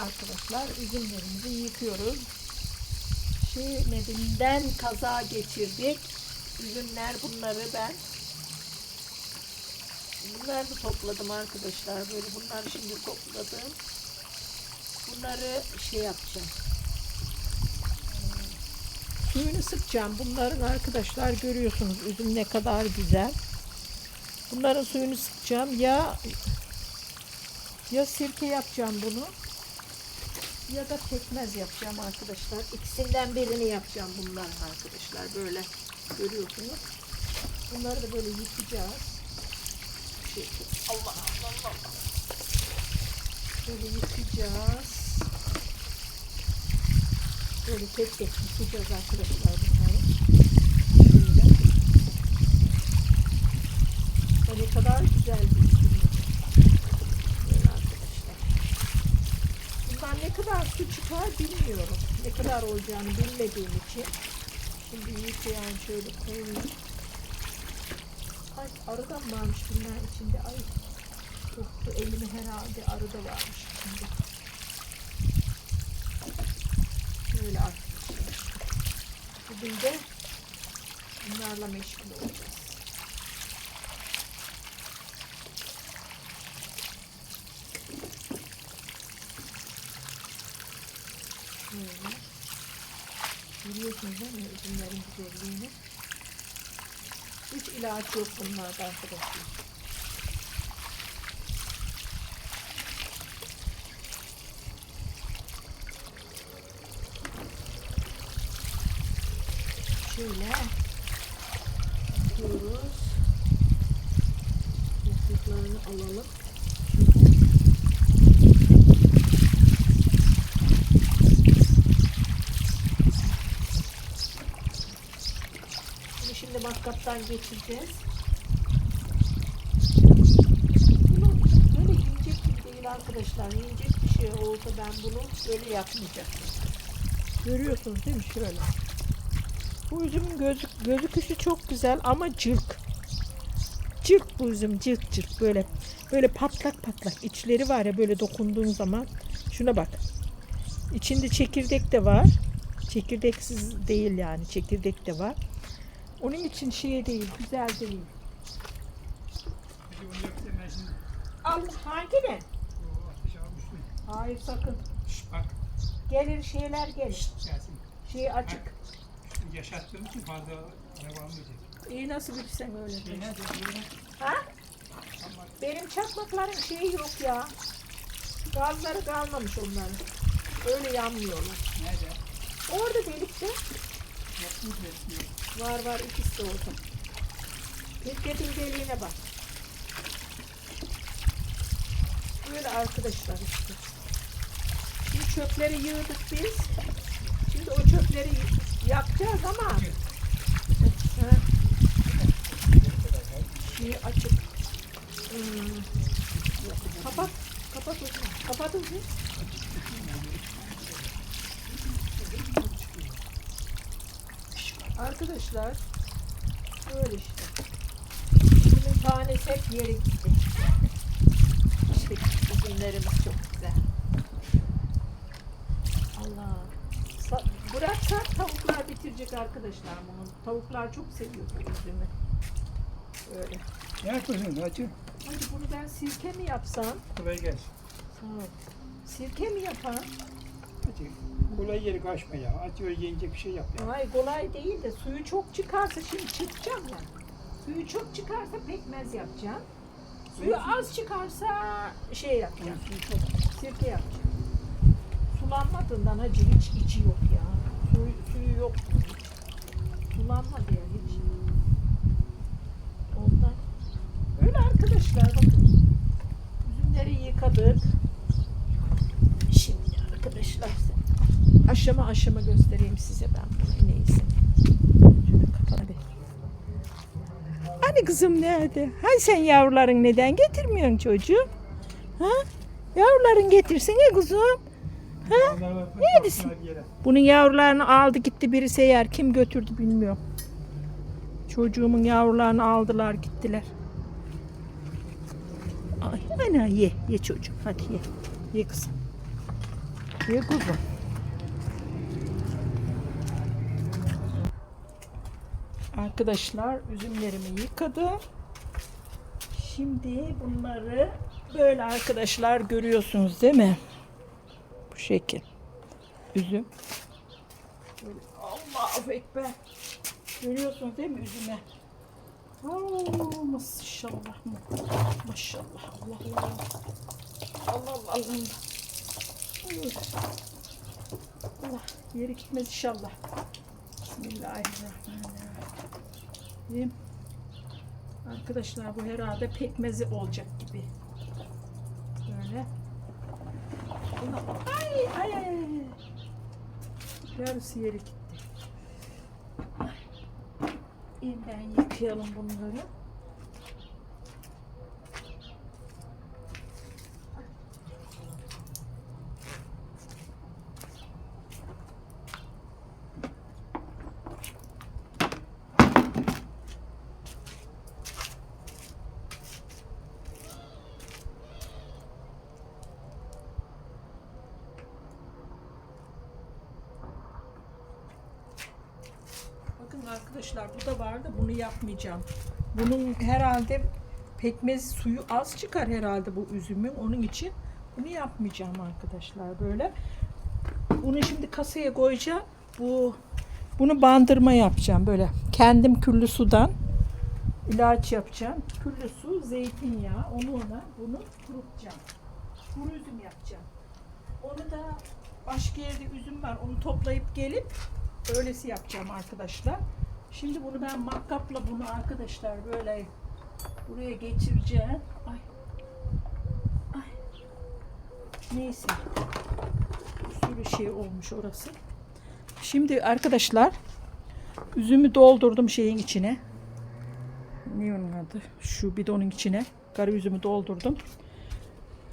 arkadaşlar üzümlerimizi yıkıyoruz. Şirinedinden kaza geçirdik. Üzümler bunları ben bunları da topladım arkadaşlar. Böyle bunları şimdi topladım. Bunları şey yapacağım. Suyunu sıkacağım. Bunların arkadaşlar görüyorsunuz üzüm ne kadar güzel. Bunların suyunu sıkacağım. Ya ya sirke yapacağım bunu ya da pekmez yapacağım arkadaşlar. İkisinden birini yapacağım bunların arkadaşlar. Böyle görüyorsunuz. Bunları da böyle yıkayacağız. Şey, Allah Allah Allah. Böyle yıkayacağız. Böyle tek tek yıkayacağız arkadaşlar bunları. Şöyle. Ne kadar güzel bir üzüm. Böyle arkadaşlar. Bundan ne kadar su çıkar bilmiyorum. Ne kadar olacağını bilmediğim için. Şimdi yıkayan şöyle koyayım. Ay arı da mı varmış bunların içinde? Ay soktu elimi herhalde arı da varmış içinde. Böyle arkadaşlar. Bugün de bunlarla meşgul olacağız. Şöyle. Görüyorsunuz değil mi üzümlerin güzelliğini? Hiç ilaç yok bunlarda arkadaşlar. Şöyle yapıyoruz. Yapraklarını alalım. Bunu şimdi matkaptan geçireceğiz. Bunu böyle yiyecek gibi değil arkadaşlar. Yiyecek bir şey olsa ben bunu böyle yapmayacaktım. Görüyorsunuz değil mi? Şöyle. Bu üzümün gözük, gözüküşü çok güzel ama cırk. Cırk bu üzüm cırk cırk böyle böyle patlak patlak içleri var ya böyle dokunduğun zaman şuna bak. İçinde çekirdek de var. Çekirdeksiz değil yani çekirdek de var. Onun için şey değil, güzel değil. Al hangine? Hayır sakın. Şşt bak. Gelir şeyler gelir. Gelsin. Şey açık. Yaşattığım için fazla araba almayacak. İyi nasıl bilsen öyle. Şey de. nerede? Ha? Ama Benim çakmakların şeyi yok ya. Gazları kalmamış onların. Öyle yanmıyorlar. nerede? Orada delikte. Var var ikisi de orada. Mirketin deliğine bak. Böyle arkadaşlar işte. Şimdi çöpleri yığdık biz. Şimdi o çöpleri yakacağız ama Ha. şey açık. Hmm. Kapat. Kapat. Kapat ucunu. Arkadaşlar böyle işte. Bunun tanesi hep yere gitti. İşte üzümlerimiz çok güzel. Allah. Sa- bıraksak tavuklar bitirecek arkadaşlar bunu. Tavuklar çok seviyor bu üzümü. Böyle. Ne yapıyorsun? Hacı? Hadi bunu ben sirke mi yapsam? Kolay gelsin. Sağ ol. Sirke mi yapar? Hacı. Kolay yeri kaçma ya. Hacı öyle yenecek bir şey yap ya. Ay kolay değil de suyu çok çıkarsa şimdi çıkacağım ya. Suyu çok çıkarsa pekmez yapacağım. Suyu az çıkarsa şey yapacağım. Sirke yapacağım. Sulanmadığından acı hiç içi yok ya. Suyu, suyu yok bunun hiç. Sulanmadı ya hiç. Ondan. Öyle arkadaşlar bakın. Üzümleri yıkadık. Şimdi arkadaşlar aşama aşama göstereyim size ben bunu hadi. Hani kızım nerede? Hani sen yavruların neden getirmiyorsun çocuğu? Ha? Yavruların getirsene kuzum. Ha? Neredesin? Bunun yavrularını aldı gitti birisi eğer kim götürdü bilmiyorum. Çocuğumun yavrularını aldılar gittiler. Ay ana ye ye çocuğum hadi ye. Ye kızım. Afiyet kuzum. Arkadaşlar üzümlerimi yıkadım. Şimdi bunları böyle arkadaşlar görüyorsunuz değil mi? Bu şekil. Üzüm. Böyle Allahu Ekber. Görüyorsunuz değil mi üzüme? Oo, maşallah. Maşallah. Allah Allah. Allah Allah. Allah. Allah yeri gitmez inşallah. Bismillahirrahmanirrahim. Arkadaşlar bu herhalde pekmezi olacak gibi. Böyle. Ay ay ay. ay. Yarısı yeri gitti. Yeniden yıkayalım bunları. Bakın arkadaşlar bu Bunu yapmayacağım. Bunun herhalde pekmez suyu az çıkar herhalde bu üzümün. Onun için bunu yapmayacağım arkadaşlar böyle. Bunu şimdi kasaya koyacağım. Bu bunu bandırma yapacağım böyle. Kendim küllü sudan ilaç yapacağım. Küllü su, zeytinyağı, onu ona bunu kurutacağım. Kuru üzüm yapacağım. Onu da başka yerde üzüm var. Onu toplayıp gelip öylesi yapacağım arkadaşlar. Şimdi bunu ben makkapla bunu arkadaşlar böyle buraya geçireceğim. Ay. Ay. Neyse. Bir sürü şey olmuş orası. Şimdi arkadaşlar üzümü doldurdum şeyin içine. Ne onun adı? Şu bidonun içine. Kara üzümü doldurdum.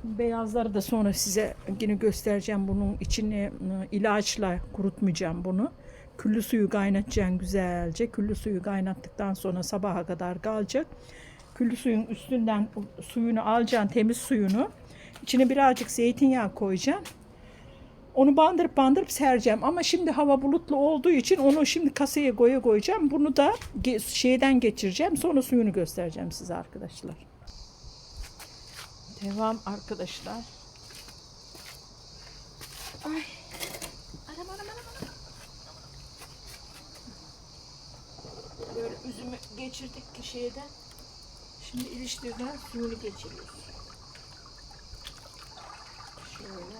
Beyazları da sonra size yine göstereceğim. Bunun içine ıı, ilaçla kurutmayacağım bunu. Küllü suyu kaynatacaksın güzelce. Küllü suyu kaynattıktan sonra sabaha kadar kalacak. Küllü suyun üstünden suyunu alacaksın, temiz suyunu. İçine birazcık zeytinyağı koyacaksın. Onu bandırıp bandırıp sereceğim. Ama şimdi hava bulutlu olduğu için onu şimdi kasaya koya koyacağım. Bunu da şeyden geçireceğim. Sonra suyunu göstereceğim size arkadaşlar. Devam arkadaşlar. Ay. Üzümü geçirdik ki şeyden. Şimdi iliştirden suyunu geçiriyoruz. Şöyle.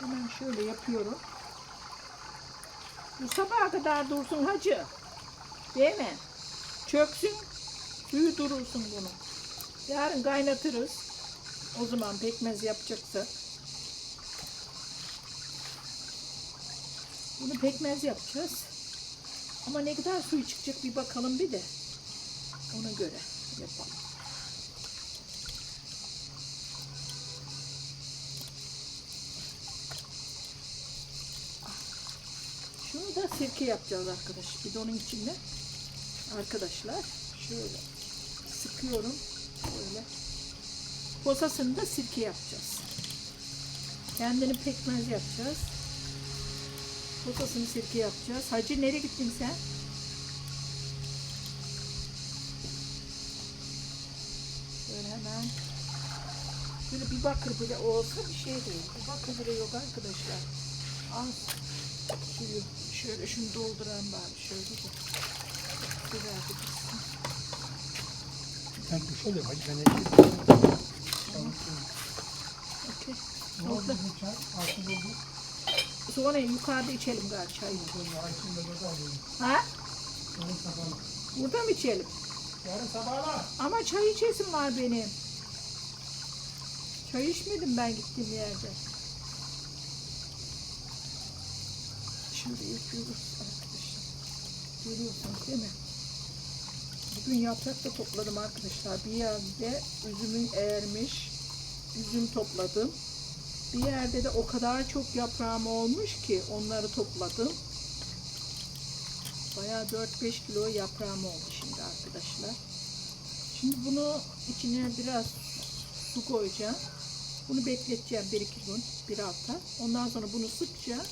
Hemen şöyle yapıyorum. Bu sabaha kadar dursun hacı. Değil mi? Çöksün, suyu durulsun bunu. Yarın kaynatırız. O zaman pekmez yapacaksa. Bunu pekmez yapacağız. Ama ne kadar suyu çıkacak bir bakalım bir de. Ona göre yapalım. Şunu da sirke yapacağız arkadaş. Bidonun içinde. Arkadaşlar şöyle sıkıyorum. Böyle. Posasını da sirke yapacağız. Kendini pekmez yapacağız. Posasını sirke yapacağız. Hacı nereye gittin sen? Böyle hemen böyle bir bakır bile olsa bir şey değil. Bir bakır bile yok arkadaşlar. Az suyu şöyle şunu doldurayım bari şöyle de. Güzel bir. Sen kuş oluyor hacı ben. Okey. Doldu. Sonra yukarıda içelim galiba çayı. Ha? Burada mı içelim? Yarın sabahla. Ama çay içesim var benim. Çay içmedim ben gittiğim yerde. Şöyle yapıyoruz arkadaşlar. Görüyorsunuz değil mi? Bugün yaprak da topladım arkadaşlar. Bir yerde üzümün eğermiş. Üzüm topladım. Bir yerde de o kadar çok yaprağım olmuş ki onları topladım. Bayağı 4-5 kilo yaprağım oldu şimdi arkadaşlar. Şimdi bunu içine biraz su koyacağım. Bunu bekleteceğim 1-2 gün, bir hafta. Ondan sonra bunu sıkacağım.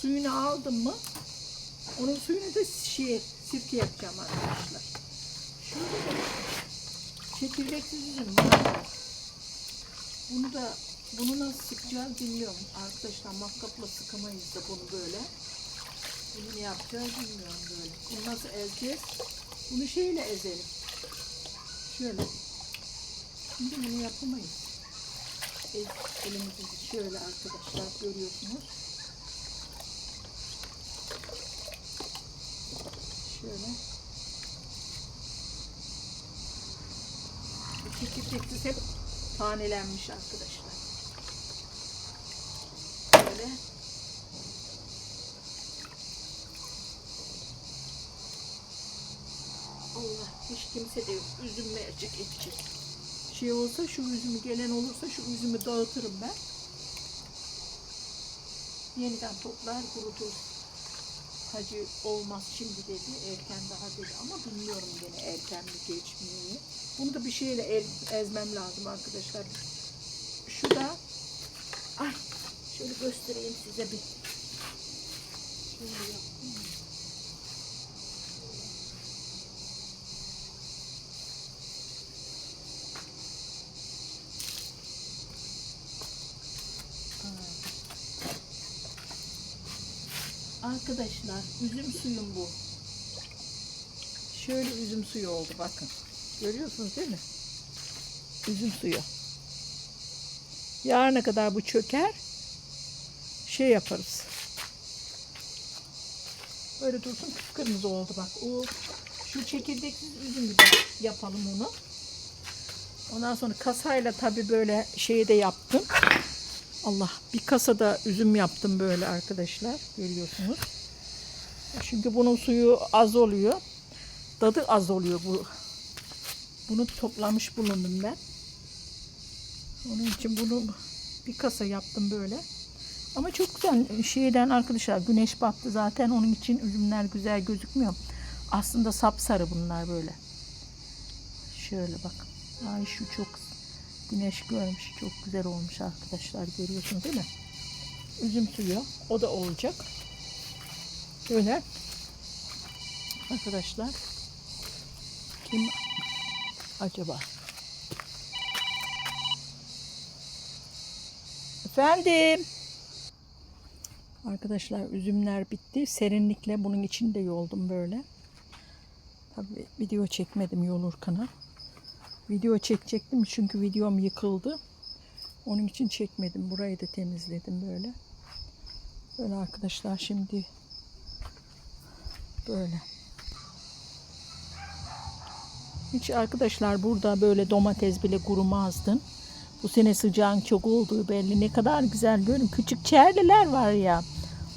Suyunu aldım mı onun suyunu da şey, sirke yapacağım arkadaşlar. Şurada da çekirdeksiz üzüm var. Bunu da bunu nasıl sıkacağız bilmiyorum. Arkadaşlar matkapla sıkamayız da bunu böyle. Bunu ne yapacağız bilmiyorum böyle. Bunu nasıl ezeceğiz? Bunu şeyle ezelim. Şöyle. Şimdi bunu yapamayız. Elimizi şöyle arkadaşlar görüyorsunuz. Şöyle. Bu çekirdeksiz hep tanelenmiş arkadaşlar. Böyle. Allah hiç kimse de yok. Üzüm verecek edecek. Şey olsa şu üzümü gelen olursa şu üzümü dağıtırım ben. Yeniden toplar kurutur. Hacı olmaz şimdi dedi. Erken daha dedi ama bilmiyorum gene erken mi geç mi. Bunu da bir şeyle ezmem lazım arkadaşlar. Şu da ay şöyle göstereyim size bir. Şöyle yaptım Arkadaşlar üzüm suyum bu. Şöyle üzüm suyu oldu bakın. Görüyorsunuz değil mi? Üzüm suyu. Yarına kadar bu çöker. Şey yaparız. Böyle dursun kıpkırmızı oldu bak. O şu çekirdeksiz üzüm gibi yapalım onu. Ondan sonra kasayla tabii böyle şeyi de yaptım. Allah bir kasada üzüm yaptım böyle arkadaşlar görüyorsunuz. Çünkü bunun suyu az oluyor. Tadı az oluyor bu. Bunu toplamış bulundum ben. Onun için bunu bir kasa yaptım böyle. Ama çok güzel şeyden arkadaşlar güneş battı zaten onun için üzümler güzel gözükmüyor. Aslında sapsarı bunlar böyle. Şöyle bakın. Ay şu çok güneş görmüş. Çok güzel olmuş arkadaşlar. Görüyorsunuz değil mi? Üzüm suyu. O da olacak. Şöyle. Arkadaşlar. Kim acaba? Efendim. Arkadaşlar üzümler bitti. Serinlikle bunun içinde yoldum böyle. Tabii video çekmedim yolurkana. Video çekecektim çünkü videom yıkıldı. Onun için çekmedim. Burayı da temizledim böyle. Böyle arkadaşlar şimdi böyle. Hiç arkadaşlar burada böyle domates bile kurumazdı. Bu sene sıcağın çok olduğu belli. Ne kadar güzel görün. Küçük çerliler var ya.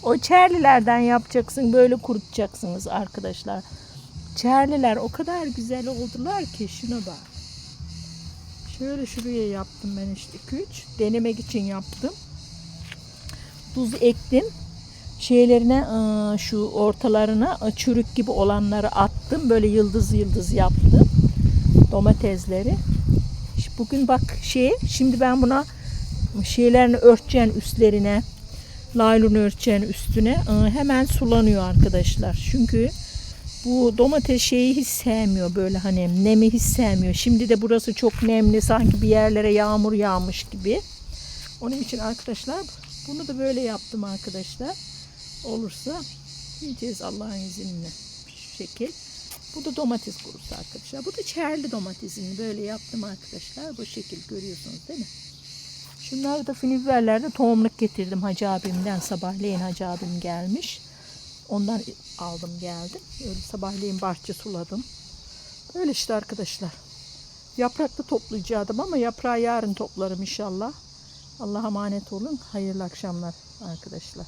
O çerlilerden yapacaksın. Böyle kurutacaksınız arkadaşlar. Çerliler o kadar güzel oldular ki şuna bak. Şöyle şuraya yaptım ben işte 2-3. Denemek için yaptım. Tuz ektim. Şeylerine ıı, şu ortalarına çürük gibi olanları attım. Böyle yıldız yıldız yaptım. Domatesleri. Bugün bak şey şimdi ben buna şeylerini örteceğim üstlerine. Laylon örteceğim üstüne. Hemen sulanıyor arkadaşlar. Çünkü bu domates şeyi hiç sevmiyor böyle hani nemi hiç sevmiyor. Şimdi de burası çok nemli sanki bir yerlere yağmur yağmış gibi. Onun için arkadaşlar bunu da böyle yaptım arkadaşlar. Olursa yiyeceğiz Allah'ın izniyle şu şekil. Bu da domates kurusu arkadaşlar. Bu da çerli domatesini böyle yaptım arkadaşlar. Bu şekil görüyorsunuz değil mi? Şunları da finiverlerde tohumluk getirdim Hacı abimden. Sabahleyin Hacı abim gelmiş. Ondan aldım geldim. Öyle sabahleyin bahçe suladım. Böyle işte arkadaşlar. Yaprak da toplayacaktım ama yaprağı yarın toplarım inşallah. Allah'a emanet olun. Hayırlı akşamlar arkadaşlar.